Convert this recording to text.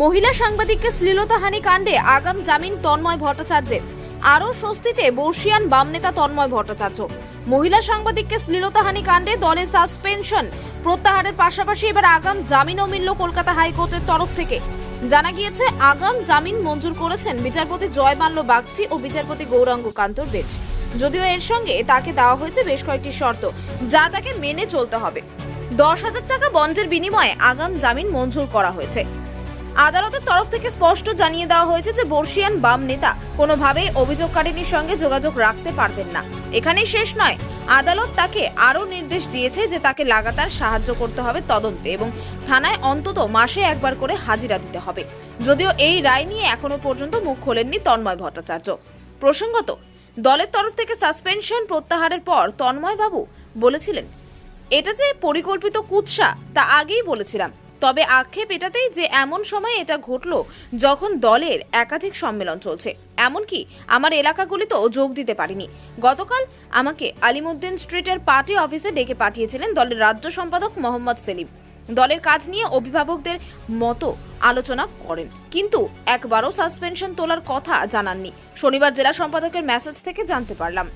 মহিলা সাংবাদিককে শ্লীলতাহানি কাণ্ডে আগাম জামিন তন্ময় ভট্টাচার্যের। আরও স্বস্তিতে বর্ষিয়ান বাম নেতা তন্ময় ভট্টাচার্য। মহিলা সাংবাদিককে শ্লীলতাহানি কাণ্ডে দলের সাসপেনশন প্রত্যাহারের পাশাপাশি এবার আগাম জামিনও মিলল কলকাতা হাইকোর্টের তরফ থেকে। জানা গিয়েছে, আগাম জামিন মঞ্জুর করেছেন বিচারপতি জয়মাল্য বাগচি ও বিচারপতি গৌরাঙ্গ কান্তর বেঞ্চ যদিও এর সঙ্গে তাকে দেওয়া হয়েছে বেশ কয়েকটি শর্ত, যা তাকে মেনে চলতে হবে। দশ হাজার টাকা বন্ডের বিনিময়ে আগাম জামিন মঞ্জুর করা হয়েছে। আদালতের তরফ থেকে স্পষ্ট জানিয়ে দেওয়া হয়েছে যে বর্ষিয়ান বাম নেতা কোনোভাবেই অভিযোগকারিনীর সঙ্গে যোগাযোগ রাখতে পারবেন না। এখানেই শেষ নয়। আদালত তাকে আরও নির্দেশ দিয়েছে যে তাকে লাগাতার সাহায্য করতে হবে তদন্তে এবং থানায় অন্তত মাসে একবার করে হাজিরা দিতে হবে। যদিও এই রায় নিয়ে এখনও পর্যন্ত মুখ খোলেননি তন্ময় ভট্টাচার্য। প্রসঙ্গত, দলের তরফ থেকে সাসপেনশন প্রত্যাহারের পর তন্ময় বাবু বলেছিলেন, এটা যে পরিকল্পিত কুৎসা, তা আগেই বলেছিলাম। তবে আক্ষেপ এটাতেই যে এমন সময় এটা ঘটলো যখন দলের একাধিক সম্মেলন চলছে। এমনকি আমার এলাকাগুলিতেও যোগ দিতে পারিনি। গতকাল আমাকে আলিমুদ্দিন স্ট্রিটের পার্টি অফিসে ডেকে পাঠিয়েছিলেন দলের রাজ্য সম্পাদক মোহাম্মদ সেলিম। দলের কাজ নিয়ে অভিভাবকদের মতো আলোচনা করেন। কিন্তু একবারও সাসপেনশন তোলার কথা জানাননি। শনিবার জেলা সম্পাদকের মেসেজ থেকে জানতে পারলাম।